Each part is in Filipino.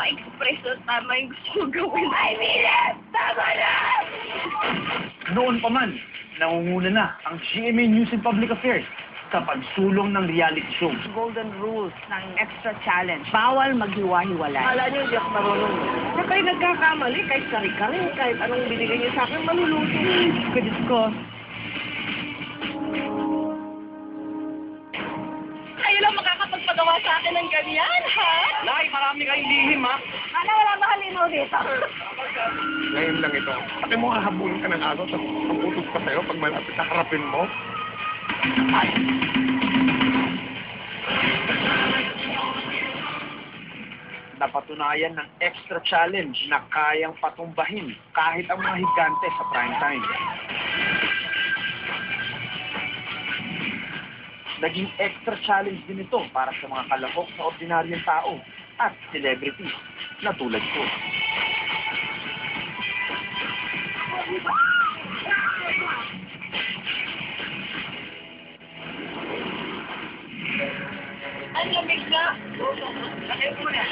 ma-express ng tama yung gusto ko gawin. Ay, Milet! Tama na! Noon pa man, nangunguna na ang GMA News and Public Affairs sa pagsulong ng reality show. golden rules ng extra challenge. Bawal maghiwa-hiwalay. Akala niyo hindi ako marunong. Sa kayo nagkakamali, kahit kari-kari, kahit anong binigay niyo sa akin, maluluto. Diyos ko. Sa akin ng ganyan, ha? Nay, marami kayong lihim, ha? Ano, wala ba halinaw dito? Ngayon lang ito. Pati mo hahabulin ka ng aso, tapos maputos pa sa'yo pag malapit na harapin mo. Napatunayan ng extra challenge na kayang patumbahin kahit ang mga higante sa prime time. Naging extra challenge din ito para sa mga kalahok sa ordinaryong tao at celebrities na tulad ko. Ang lamig na. Lagay ko na.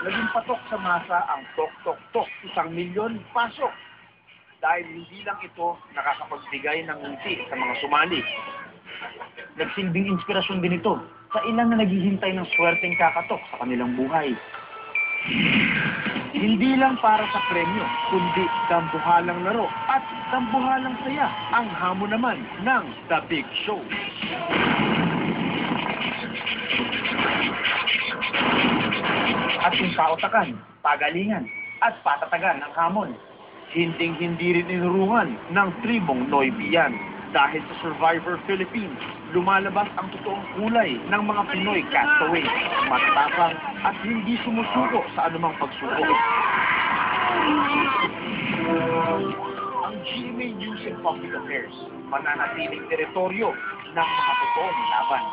Naging patok sa masa ang tok-tok-tok, isang milyon pasok. Dahil hindi lang ito nakakapagbigay ng ngiti sa mga sumali. Nagsilbing inspirasyon din ito sa ilang na naghihintay ng swerteng kakatok sa kanilang buhay. Hindi lang para sa premyo, kundi dambuhalang laro at dambuhalang saya ang hamon naman ng The Big Show. At yung kaotakan, pagalingan, at patatagan ng hamon. Hinding-hindi rin inurungan ng tribong Noibian. Dahil sa Survivor Philippines, lumalabas ang totoong kulay ng mga Pinoy castaway. Matatapang at hindi sumusuko sa anumang pagsubok. Ang GMA News and Public Affairs, mananatiling teritoryo ng mga totoong laban.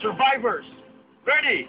Survivors, ready!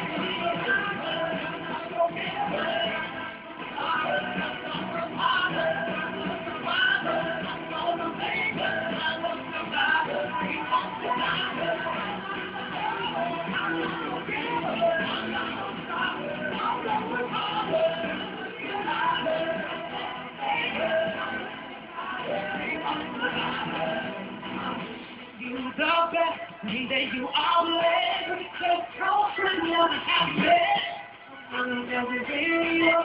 You the best, mean you always request happiness. I'm a video.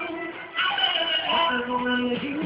I'm you.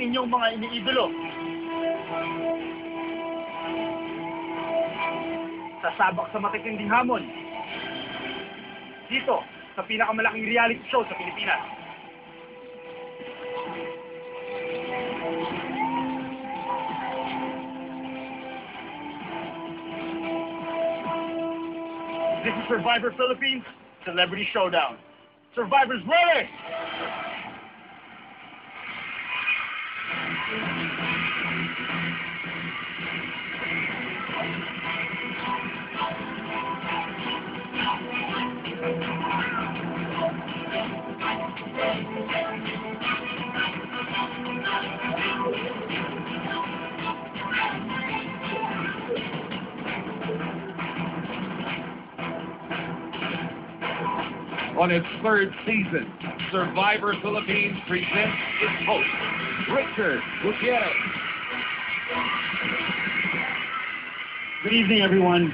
inyong mga iniidolo. Sasabak sa matitinding hamon. Dito, sa pinakamalaking reality show sa Pilipinas. This is Survivor Philippines Celebrity Showdown. Survivors ready! On its third season, Survivor Philippines presents its host, Richard Gutierrez. Good evening, everyone.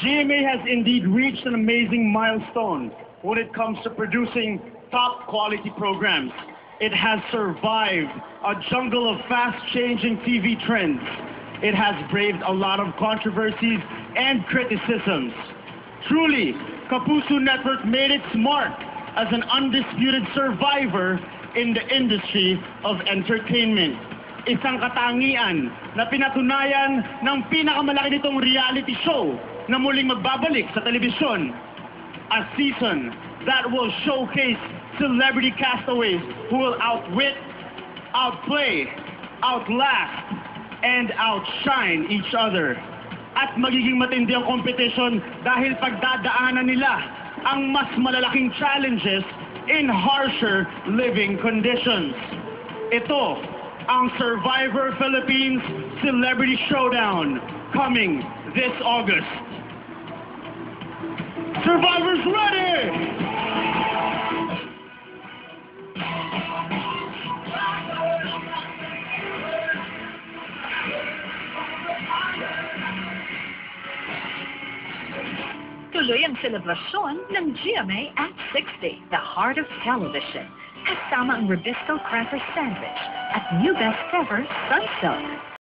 GMA has indeed reached an amazing milestone when it comes to producing top quality programs. It has survived a jungle of fast-changing TV trends. It has braved a lot of controversies and criticisms. Truly, Kapuso Network made its mark as an undisputed survivor in the industry of entertainment. Isang katangian na pinatunayan ng pinakamalaki nitong reality show na muling magbabalik sa telebisyon. A season that will showcase celebrity castaways who will outwit, outplay, outlast, and outshine each other. At magiging matindi ang competition dahil pagdadaanan nila ang mas malalaking challenges in harsher living conditions. Ito ang Survivor Philippines Celebrity Showdown coming this August. Survivors ready! Tuloy ang ng GMA at 60, the heart of television. Kasama ang Ribisco Cracker Sandwich at new best ever Sunsilk.